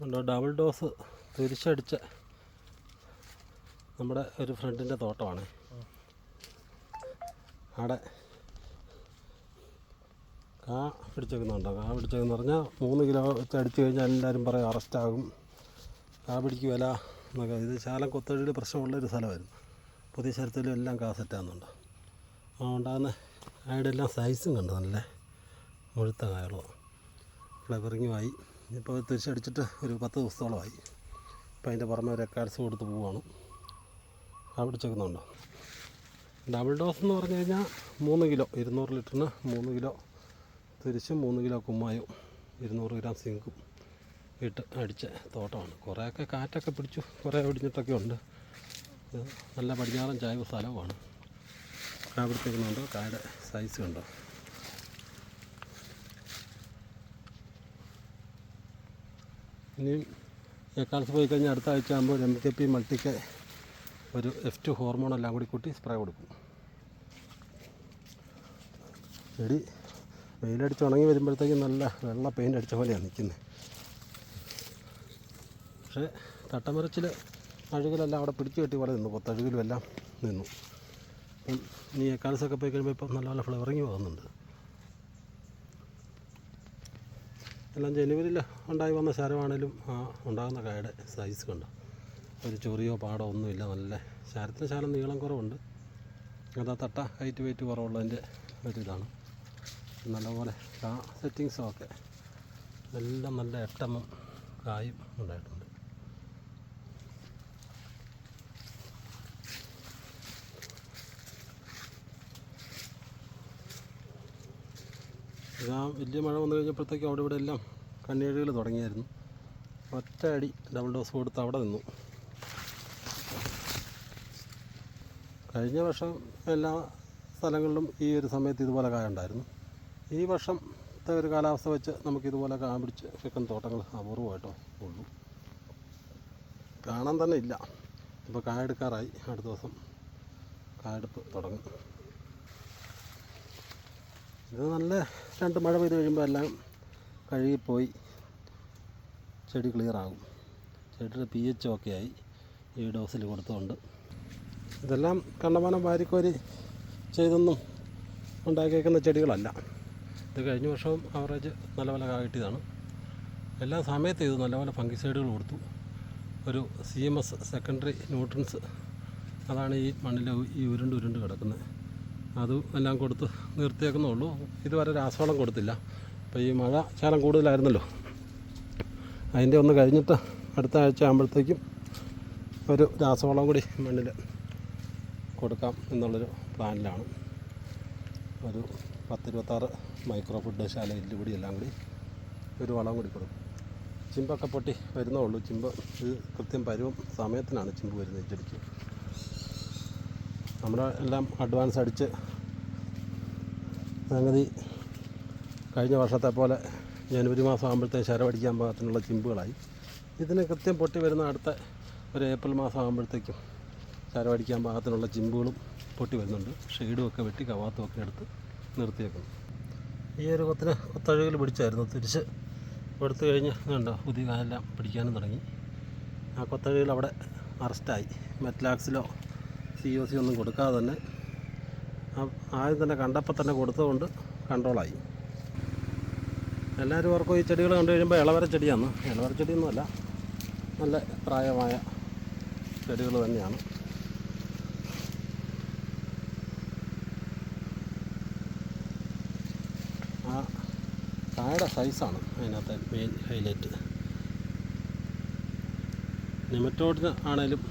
Double dose തിരിച്ചടിച്ച നമ്മുടെ ഒരു ഫ്രണ്ടിന്റെ തോട്ടമാണ്. അവിടെ കാ പിടിച്ചേക്കുന്നുണ്ടോ? കാ പിടിച്ചേക്കെന്ന് പറഞ്ഞാൽ മൂന്ന് കിലോ വെച്ച് അടിച്ചു കഴിഞ്ഞാൽ എല്ലാവരും പറയും അറസ്റ്റാകും കാ പിടിക്കുമല്ല എന്നൊക്കെ. ഇത് ശാലം കൊത്തഴിയിൽ പ്രശ്നമുള്ളൊരു സ്ഥലമായിരുന്നു. പുതിയ ശരത്തിലും എല്ലാം കാ സെറ്റാകുന്നുണ്ട് അതുകൊണ്ടാകുന്ന കായുടെ എല്ലാം സൈസും കണ്ടു നല്ല മുഴുത്ത കായകളോ ഫ്ലവറിങ്ങുമായി ഇപ്പോൾ തിരിച്ചടിച്ചിട്ട് ഒരു പത്ത് ദിവസത്തോളമായി. ഇപ്പം അതിന്റെ പുറമെ ഒരു എക്കാർസ് കൊടുത്ത് പോവുകയാണ് ആ പിടിച്ചേക്കുന്നുണ്ടോ ഡബിൾ ഡോസ് എന്ന് പറഞ്ഞു കഴിഞ്ഞാൽ മൂന്ന് കിലോ ഇരുന്നൂറ് ലിറ്ററിന് മൂന്ന് കിലോ തിരിച്ചും മൂന്ന് കിലോ കുമ്മായും ഇരുന്നൂറ് ഗ്രാം സിങ്കും ഇട്ട് അടിച്ച തോട്ടമാണ്. കുറേയൊക്കെ കാറ്റൊക്കെ പിടിച്ചു കുറേ ഒടിഞ്ഞിട്ടൊക്കെ ഉണ്ട്. നല്ല പടിഞ്ഞാറൻ ചായ സ്ഥലവുമാണ്. കാ പിടിച്ചേക്കുന്നുണ്ട് കായുടെ സൈസ് കണ്ടോ? ഇനിയും ഏക്കാലത്ത് പോയി കഴിഞ്ഞാൽ അടുത്ത ആഴ്ച ആകുമ്പോൾ എം കെ പി മൾട്ടിക്ക് ഒരു എഫ് ടു ഹോർമോൺ എല്ലാം കൂടി കൂട്ടി സ്പ്രേ കൊടുക്കും. ചെടി വെയിലടിച്ച് ഉണങ്ങി വരുമ്പോഴത്തേക്കും നല്ല വെള്ള പെയിന്റ് അടിച്ച പോലെയാണ് നിൽക്കുന്നത് പക്ഷേ തട്ടമരച്ചിൽ അഴുകലെല്ലാം അവിടെ പിടിച്ചു കെട്ടി പോലെ നിന്നു. പൊത്തഴുകലും എല്ലാം നിന്നു. ഇനി ഏക്കാലത്തൊക്കെ പോയി കഴിയുമ്പോൾ ഇപ്പം നല്ല നല്ല ഫ്ലവറിങ് പോകുന്നുണ്ട് എല്ലാം ജനുവരിയിൽ ഉണ്ടായി വന്ന ശരമാണേലും ആ ഉണ്ടാകുന്ന കായയുടെ സൈസ് കണ്ടോ? ഒരു ചൊറിയോ പാടോ ഒന്നുമില്ല നല്ല ശരത്തിന് ശാലം നീളം കുറവുണ്ട്. അതാ തട്ട ഹൈറ്റ് വെയിറ്റ് കുറവുള്ളതിന്റെ ഒരിതാണ് നല്ലപോലെ ആ സെറ്റിങ്സും ഒക്കെ എല്ലാം നല്ല എട്ടമ്മും കായും ഉണ്ടായിട്ടുണ്ട്. ഇതാ വലിയ മഴ വന്നു കഴിഞ്ഞപ്പോഴത്തേക്കും അവിടെ ഇവിടെ എല്ലാം കണ്ണീഴുകൾ തുടങ്ങിയായിരുന്നു. ഒറ്റ അടി ഡബിൾ ഡോസ് കൊടുത്ത് അവിടെ നിന്നു. കഴിഞ്ഞ വർഷം എല്ലാ സ്ഥലങ്ങളിലും ഈ ഒരു സമയത്ത് ഇതുപോലെ കായ ഉണ്ടായിരുന്നു. ഈ വർഷത്തെ ഒരു കാലാവസ്ഥ വെച്ച് നമുക്കിതുപോലെ കാ പിടിച്ച് ചിക്കൻ തോട്ടങ്ങൾ അപൂർവമായിട്ടോ ഉള്ളൂ. കാണാൻ തന്നെ ഇല്ല. ഇപ്പോൾ കായ എടുക്കാറായി. അടുത്ത ദിവസം കായെടുപ്പ് തുടങ്ങും. ഇത് നല്ല രണ്ട് മഴ പെയ്ത് കഴിയുമ്പോൾ എല്ലാം കഴുകിപ്പോയി. ചെടി ക്ലിയറാകും ചെടിയുടെ പി എച്ച് ഒക്കെ ആയി. ഈ ഡോസിൽ കൊടുത്തുകൊണ്ട് ഇതെല്ലാം കണ്ടമാനം വാരിക്കോരി ചെയ്തൊന്നും ഉണ്ടാക്കിയേക്കുന്ന ചെടികളല്ല. ഇത് കഴിഞ്ഞ വർഷവും അവറേജ് നല്ല പോലെ കിട്ടിയതാണ്. എല്ലാ സമയത്തും ഇത് നല്ലപോലെ ഫംഗിസൈഡുകൾ കൊടുത്തു. ഒരു C M S secondary nutrients അതാണ് ഈ മണ്ണിൽ ഈ ഉരുണ്ട് ഉരുണ്ട് കിടക്കുന്നത് അതും എല്ലാം കൊടുത്ത് നിർത്തിയേക്കുന്നുള്ളൂ. ഇതുവരെ രാസവളം കൊടുത്തില്ല. അപ്പോൾ ഈ മഴ ശാലം കൂടുതലായിരുന്നല്ലോ. അതിന്റെ ഒന്ന് കഴിഞ്ഞിട്ട് അടുത്ത ആഴ്ച ആകുമ്പോഴത്തേക്കും ഒരു രാസവളം കൂടി മണ്ണിൽ കൊടുക്കാം എന്നുള്ളൊരു പ്ലാനിലാണ്. ഒരു പത്തിരുപത്താറ് മൈക്രോ ഫുഡ് ശാല കൂടി എല്ലാം കൂടി ഒരു വളം കൂടി കൊടുക്കും. ചിമ്പൊക്കെ പൊട്ടി വരുന്നേ ഉള്ളൂ. ചിമ്പ് ഇത് കൃത്യം പരുവം സമയത്തിനാണ് ചിമ്പ് വരുന്നത് ചെടിക്ക് നമ്മുടെ എല്ലാം അഡ്വാൻസ് അടിച്ച് സംഗതി കഴിഞ്ഞ വർഷത്തെ പോലെ ജനുവരി മാസം ആകുമ്പോഴത്തേക്ക് ശരമടിക്കാൻ പാകത്തിനുള്ള ചിമ്പുകളായി. ഇതിന് കൃത്യം പൊട്ടി വരുന്ന അടുത്ത ഒരു ഏപ്രിൽ മാസം ആകുമ്പോഴത്തേക്കും ശരമടിക്കാൻ പാകത്തിനുള്ള ചിമ്പുകളും പൊട്ടി വരുന്നുണ്ട്. ഷെയ്ഡും ഒക്കെ വെട്ടി കവാത്തും ഒക്കെ എടുത്ത് നിർത്തിയേക്കുന്നു. ഈ ഒരു കൊത്തിന് കൊത്തഴുകിൽ പിടിച്ചായിരുന്നു. തിരിച്ച് എടുത്തു കഴിഞ്ഞ് കണ്ടോ പുതിയ കാലെല്ലാം പിടിക്കാനും തുടങ്ങി. ആ കൊത്തഴുകിൽ അവിടെ അറസ്റ്റായി മെറ്റ്ലാക്സിലോ സി ഒ സി ഒന്നും കൊടുക്കാതെ തന്നെ ആദ്യം തന്നെ കണ്ടപ്പോൾ തന്നെ കൊടുത്തതുകൊണ്ട് കൺട്രോളായി. എല്ലാവരും ഓർക്കും ഈ ചെടികൾ കണ്ടു കഴിയുമ്പോൾ ഇളവര ചെടിയാണ്. ഇളവര ചെടിയൊന്നുമല്ല നല്ല പ്രായമായ ചെടികൾ തന്നെയാണ്. ആ കായുടെ സൈസാണ് അതിനകത്തെ മെയിൻ ഹൈലൈറ്റ് നിമറ്റോട്ടിന് ആണേലും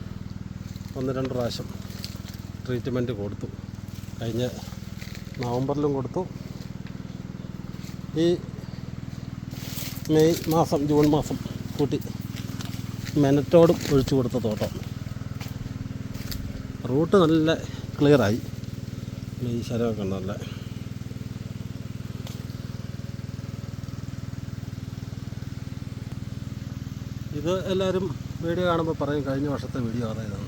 ഒന്ന് രണ്ട് പ്രാവശ്യം ട്രീറ്റ്മെന്റ് കൊടുത്തു. കഴിഞ്ഞ നവംബറിലും കൊടുത്തു. ഈ മെയ് മാസം ജൂൺ മാസം കൂട്ടി മെനറ്റോടും ഒഴിച്ചു കൊടുത്ത തോട്ടം. റൂട്ട് നല്ല ക്ലിയറായി ഈ ശരമൊക്കെ നല്ല ഇത് എല്ലാവരും വീഡിയോ കാണുമ്പോൾ പറയും കഴിഞ്ഞ വർഷത്തെ വീഡിയോ അതായതാണ്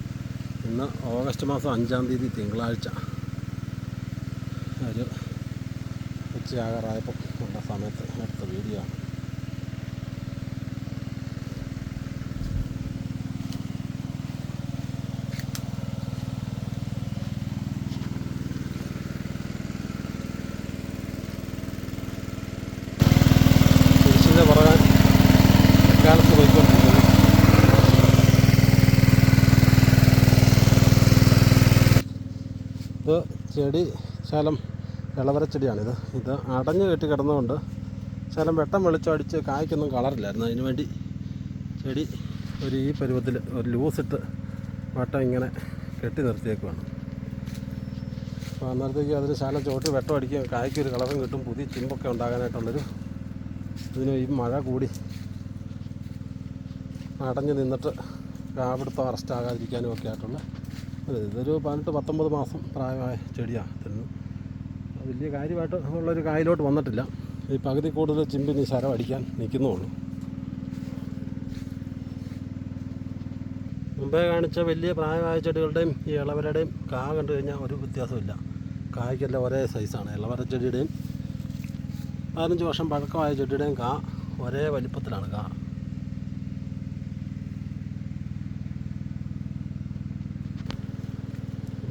ഇന്ന് ഓഗസ്റ്റ് മാസം അഞ്ചാം തീയതി തിങ്കളാഴ്ച. ഒരു ഉച്ചയാകാറായപ്പോൾ ഉള്ള സമയത്ത് എടുത്ത വീഡിയോ ആണ്. ചെടി ശകലം ഇളവര ചെടിയാണിത്. ഇത് അടഞ്ഞു കെട്ടി കിടന്നുകൊണ്ട് ശകലം വെട്ടം വെളിച്ചം അടിച്ച് കായ്ക്കൊന്നും കളറില്ലായിരുന്നു. അതിന് വേണ്ടി ചെടി ഒരു ഈ പരുവത്തിൽ ഒരു ലൂസിട്ട് വട്ടം ഇങ്ങനെ കെട്ടി നിർത്തിയേക്കുവാണ്. അപ്പോൾ അന്നേരത്തേക്ക് അതിന് ശാലം ചോട്ട് വെട്ടം അടിക്കുക കായ്ക്കൊരു കളറും കിട്ടും. പുതിയ ചിമ്പൊക്കെ ഉണ്ടാകാനായിട്ടുള്ളൊരു ഇതിന് ഈ മഴ കൂടി അടഞ്ഞു നിന്നിട്ട് കാപിടുത്തം അറസ്റ്റ് ആകാതിരിക്കാനും ഒക്കെ ആയിട്ടുള്ള ഇതൊരു പതിനെട്ട് പത്തൊമ്പത് മാസം പ്രായമായ ചെടിയാണ് വലിയ കാര്യമായിട്ട് ഉള്ളൊരു കായലോട്ട് വന്നിട്ടില്ല. ഈ പകുതി കൂടുതൽ ചിമ്പിന് ശരം അടിക്കാൻ നിൽക്കുന്നുള്ളൂ. മുമ്പേ കാണിച്ച വലിയ പ്രായമായ ചെടികളുടെയും ഈ ഇളവരയുടെയും കാ കണ്ടു കഴിഞ്ഞാൽ ഒരു വ്യത്യാസമില്ല കായ്ക്കെല്ലാം ഒരേ സൈസാണ് ഇളവര ചെടിയുടെയും പതിനഞ്ച് വർഷം പഴക്കമായ ചെടിയുടെയും കാ ഒരേ വലിപ്പത്തിലാണ് കാ.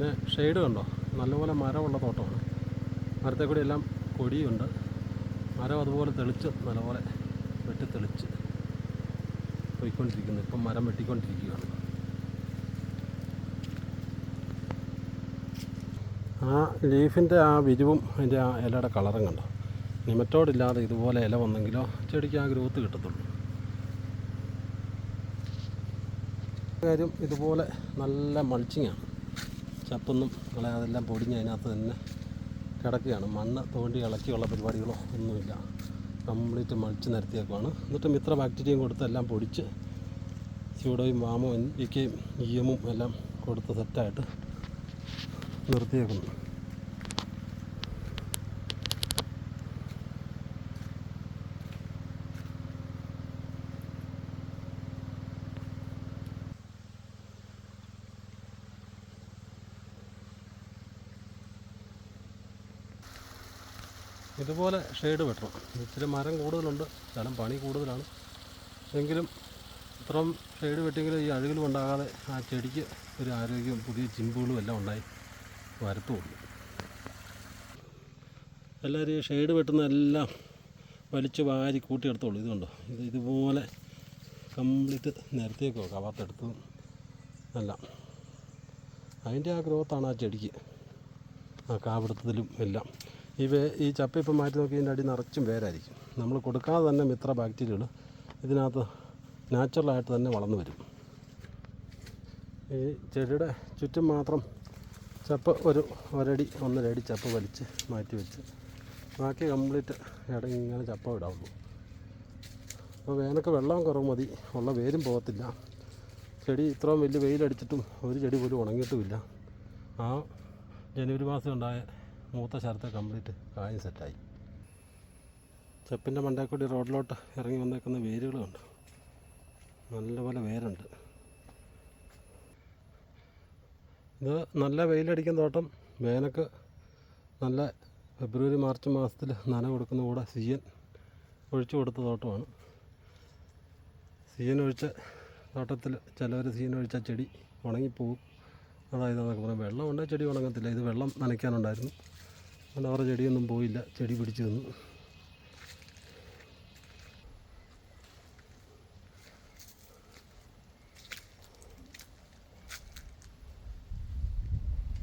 പിന്നെ ഷെയ്ഡ് കണ്ടോ? നല്ലപോലെ മരമുള്ള തോട്ടമാണ്. മരത്തെ കൂടി എല്ലാം കൊടിയുണ്ട്. മരം അതുപോലെ തെളിച്ച് നല്ലപോലെ വെട്ടി തെളിച്ച് പോയിക്കൊണ്ടിരിക്കുന്നു. ഇപ്പം മരം വെട്ടിക്കൊണ്ടിരിക്കുകയാണ്. ആ ലീഫിന്റെ ആ വിരിവും അതിന്റെ ആ ഇലയുടെ കളറും കണ്ടോ? നിമറ്റോടില്ലാതെ ഇതുപോലെ ഇല വന്നെങ്കിലോ ചെടിക്ക് ആ ഗ്രോത്ത് കിട്ടത്തുള്ളൂ. കാര്യം ഇതുപോലെ നല്ല മൾച്ചിങ്ങാണ് ചപ്പൊന്നും കളയാതെല്ലാം പൊടിഞ്ഞ് അതിനകത്ത് തന്നെ കിടക്കുകയാണ്. മണ്ണ് തോണ്ടി ഇളക്കിയുള്ള പരിപാടികളോ ഒന്നുമില്ല. കംപ്ലീറ്റ് മൾച്ച് നിരത്തിയേക്കുവാണ്. എന്നിട്ട് മിത്ര ബാക്ടീരിയയും കൊടുത്ത് എല്ലാം പൊടിച്ച് ചൂടയും വാമോ ഇക്കയും ഈയമും എല്ലാം കൊടുത്ത് സെറ്റായിട്ട് നിർത്തിയേക്കുന്നു. ഇതുപോലെ ഷെയ്ഡ് വെട്ടണം. ഇച്ചിരി മരം കൂടുതലുണ്ട് സ്ഥലം പണി കൂടുതലാണ്. എങ്കിലും ഇത്രയും ഷെയ്ഡ് വെട്ടിയെങ്കിലും ഈ അഴുകലും ഉണ്ടാകാതെ ആ ചെടിക്ക് ഒരു ആരോഗ്യവും പുതിയ ചിമ്പുകളും എല്ലാം ഉണ്ടായി വരത്തുള്ളൂ. എല്ലാവരും ഈ ഷെയ്ഡ് വെട്ടുന്നതെല്ലാം വലിച്ച് വാരി കൂട്ടിയെടുത്തോളൂ. ഇതുകൊണ്ടോ കണ്ടോ? ഇത് ഇതുപോലെ കംപ്ലീറ്റ് നിരത്തിയേക്കോ കവാത്തെടുത്തതും അല്ല അതിന്റെ ആ ഗ്രോത്താണ് ആ ചെടിക്ക്. ആ കാവിടുത്തതിലും എല്ലാം. ഈ വേ ഈ ചപ്പ ഇപ്പം മാറ്റി നോക്കി ഇതിന്റെ അടി നിറച്ചും വേരായിരിക്കും. നമ്മൾ കൊടുക്കാതെ തന്നെ മിത്ര ബാക്ടീരിയകൾ ഇതിനകത്ത് നാച്ചുറലായിട്ട് തന്നെ വളർന്നു വരും. ഈ ചെടിയുടെ ചുറ്റും മാത്രം ചപ്പ് ഒരു ഒരടി ഒന്നരടി ചപ്പ് വലിച്ച് മാറ്റി വെച്ച് ബാക്കി കംപ്ലീറ്റ് ഇടങ്ങി ഇങ്ങനെ ചപ്പ ഇടാവുള്ളൂ അപ്പോൾ വേനൊക്കെ വെള്ളം കുറവ് മതി. ഉള്ള വേരും പോകത്തില്ല. ചെടി ഇത്രയും വലിയ വെയിലടിച്ചിട്ടും ഒരു ചെടി പോലും ഉണങ്ങിയിട്ടുമില്ല. ആ ജനുവരി മാസം ഉണ്ടായ മൂത്ത ശരത്തെ കംപ്ലീറ്റ് കായും സെറ്റായി. ചെപ്പിന്റെ മണ്ടേക്കൂടി കൂടി റോഡിലോട്ട് ഇറങ്ങി വന്നേക്കുന്ന വേരുകളുണ്ട്. നല്ലപോലെ വേരുണ്ട്. ഇത് നല്ല വെയിലടിക്കുന്ന തോട്ടം. വേനക്ക് നല്ല ഫെബ്രുവരി മാർച്ച് മാസത്തിൽ നന കൊടുക്കുന്ന കൂടെ സിയൻ ഒഴിച്ചു കൊടുത്ത തോട്ടമാണ്. സിയൻ ഒഴിച്ച തോട്ടത്തിൽ ചിലവർ സിയൻ ഒഴിച്ച ചെടി ഉണങ്ങിപ്പോവും. അതായത് എന്നൊക്കെ പറയാം വെള്ളം ഉണ്ടെങ്കിൽ ചെടി ഉണങ്ങത്തില്ല. ഇത് വെള്ളം നനയ്ക്കാനുണ്ടായിരുന്നു. അവരുടെ ചെടിയൊന്നും പോയില്ല. ചെടി പിടിച്ചു നിന്നു